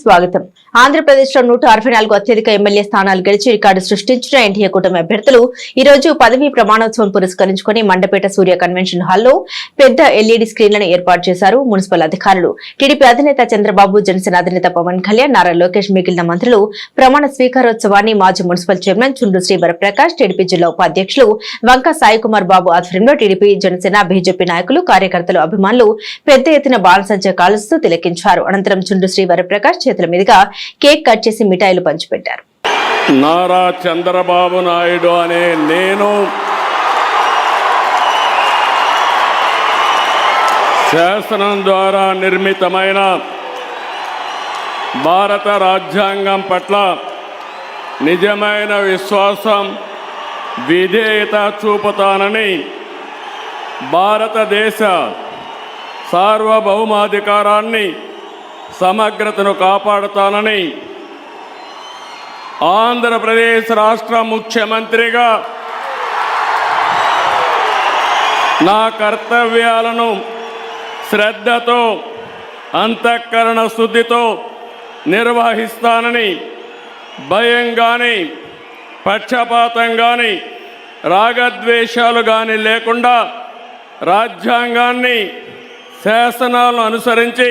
స్వాగతం. ఆంధ్రప్రదేశ్లో నూట అరవై నాలుగు అత్యధిక ఎమ్మెల్యే స్థానాలు గెలిచి రికార్డు సృష్టించిన ఎన్టీఏ కూటమి అభ్యర్థులు ఈ రోజు పదవీ ప్రమాణోత్సవం పురస్కరించుకుని మండపేట సూర్య కన్వెన్షన్ హాల్లో పెద్ద ఎల్ఈడి స్క్రీన్లను ఏర్పాటు చేశారు మున్సిపల్ అధికారులు. టీడీపీ అధినేత చంద్రబాబు జనసేన అధినేత పవన్ కళ్యాణ్ నారా లోకేష్ మిగిలిన మంత్రులు ప్రమాణ స్వీకారోత్సవాన్ని మాజీ మున్సిపల్ చైర్మన్ చుండ్రు శ్రీవరప్రకాష్ టీడీపీ జిల్లా ఉపాధ్యక్షులు వంక సాయి కుమార్ బాబు ఆధ్వర్యంలో టీడీపీ జనసేన బీజేపీ నాయకులు కార్యకర్తలు అభిమానులు పెద్ద ఎత్తున బాణసంచ కాలుస్తూ తిలకించారు. అనంతరం చుండ్రు శ్రీ వరప్రకాష్ చేతుల మీదుగా కేక్ కట్ చేసి మిఠాయిలు పంచిపెట్టారు. నారా చంద్రబాబు నాయుడు అనే నేను శాసనం ద్వారా నిర్మితమైన భారత రాజ్యాంగం పట్ల నిజమైన విశ్వాసం విధేయత చూపుతానని భారతదేశ సార్వభౌమాధికారాన్ని సమగ్రతను కాపాడుతానని ఆంధ్రప్రదేశ్ రాష్ట్ర ముఖ్యమంత్రిగా నా కర్తవ్యాలను శ్రద్ధతో అంతఃకరణ శుద్ధితో నిర్వహిస్తానని భయం కానీ పక్షపాతం కానీ రాగద్వేషాలు కానీ లేకుండా రాజ్యాంగాన్ని శాసనాలను అనుసరించి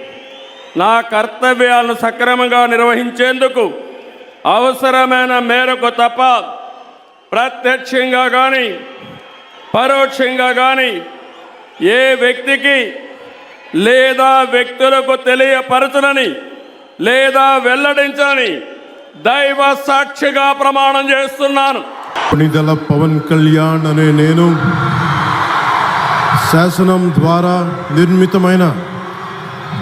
నా కర్తవ్యాలను సక్రమంగా నిర్వహించేందుకు అవసరమైన మేరకు తప్ప ప్రత్యక్షంగా కానీ పరోక్షంగా కానీ ఏ వ్యక్తికి లేదా వ్యక్తులకు తెలియపరచునని లేదా వెల్లడించని దైవ సాక్షిగా ప్రమాణం చేస్తున్నాను. పుణిదల పవన్ కళ్యాణ్ అనే నేను శాసనం ద్వారా నిర్మితమైన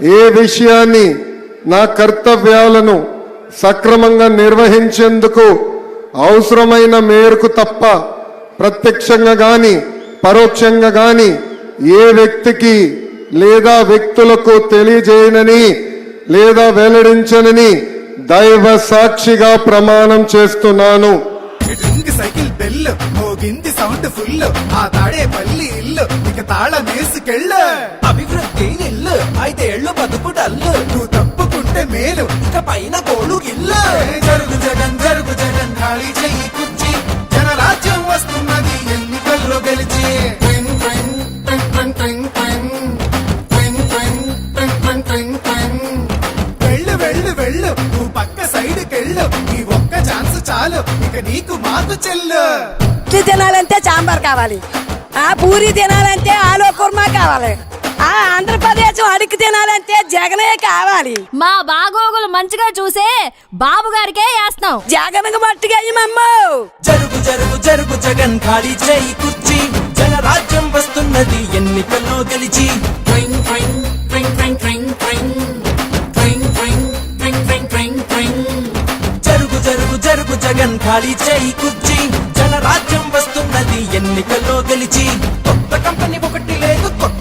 ఏ విషయాన్ని నా కర్తవ్యాలను సక్రమంగా నిర్వహించేందుకు అవసరమైన మేరకు తప్ప ప్రత్యక్షంగా కానీ పరోక్షంగా కానీ ఏ వ్యక్తికి లేదా వ్యక్తులకు తెలియజేయనని లేదా వెల్లడించనని దైవ సాక్షిగా ప్రమాణం చేస్తున్నాను. సైకిల్ బెల్ మోగింది సౌండ్ ఫుల్ ఆ తాడే పల్లి ఇల్లు ఇక తాళ మేసుకెళ్ళు అభివృద్ధి ఇల్లు. అయితే ఎళ్ళు బతుకు డల్లు. నువ్వు తప్పుకుంటే మేలు. ఇక పైన కోడు ఇల్లు జరుగు జగన్ జరుగు జగన్. ఖాళీ చెయ్యి కుర్చి. జనరాజ్యం వస్తున్నది. ఎన్నికల్లో గెలిచి. వెళ్ళు వెళ్ళు వెళ్ళు. నువ్వు పక్క సైడ్ కెళ్ళు ఒక్క ఛాన్స్ చాలు. ఇక నీకు మాకు చెల్లు. తినాలంటే సాంబార్ కావాలి. ఆ పూరి తినాలంటే ఆలో కుర్మా కావాలి. ఆ ఆంధ్రప్రదేశ్ అడిగి తినాలంటే జగనే కావాలి. మా బాగోగులు మంచిగా చూసే బాబు గారికే వేస్తాం జగన్ మట్టుగా మమ్మ జరుగు జరుగు జరుగు జగన్ ఖాళీ చేయి కుర్చీ. జనరాజ్యం వస్తున్నది ఎన్నికల్లో గెలిచి. Train train train train train train train train train train train train జరుగు జరుగు జరుగు జగన్ ఖాళీ చేయి కుర్చీ. జనరాజ్యం వస్తున్నది ఎన్నికల్లో గెలిచి. కొత్త కంపెనీ ఒకటి లేదు కొత్త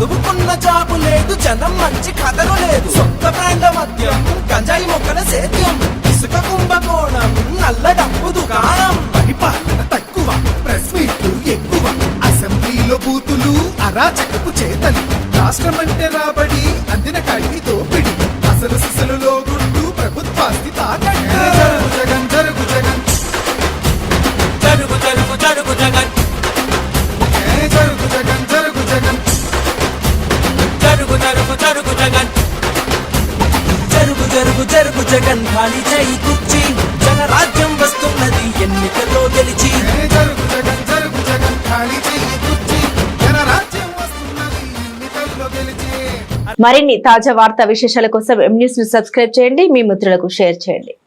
చదువుకున్న జాబు లేదు జనం మంచి కథలు లేదు. సొంత బ్రాండ్ మద్యం గంజాయి మొక్కల సేద్యం ఇసుక కుంభకోణం నల్ల డబ్బు దుకాణం. పరిపాలన తక్కువ ప్రెస్ మీట్లు ఎక్కువ. అసెంబ్లీలో బూతులు అరాచకపు చేతలు. రాష్ట్రం అంటే రాబడి అందిన కడిగి జగన్ ఖాళీ చేయి కుర్చీ. జనరాజ్యం వస్తున్నది ఎన్నికల్లో గెలిచి. ఏ జరుగు జగన్ జరుగు జగన్ ఖాళీ చెయ్యి కుర్చీ. జనరాజ్యం వస్తున్నది ఎన్నికల్లో గెలిచి. మరిన్ని తాజా వార్తా విశేషాల కోసం ఎం న్యూస్ను సబ్స్క్రైబ్ చేయండి మీ మిత్రులకు షేర్ చేయండి.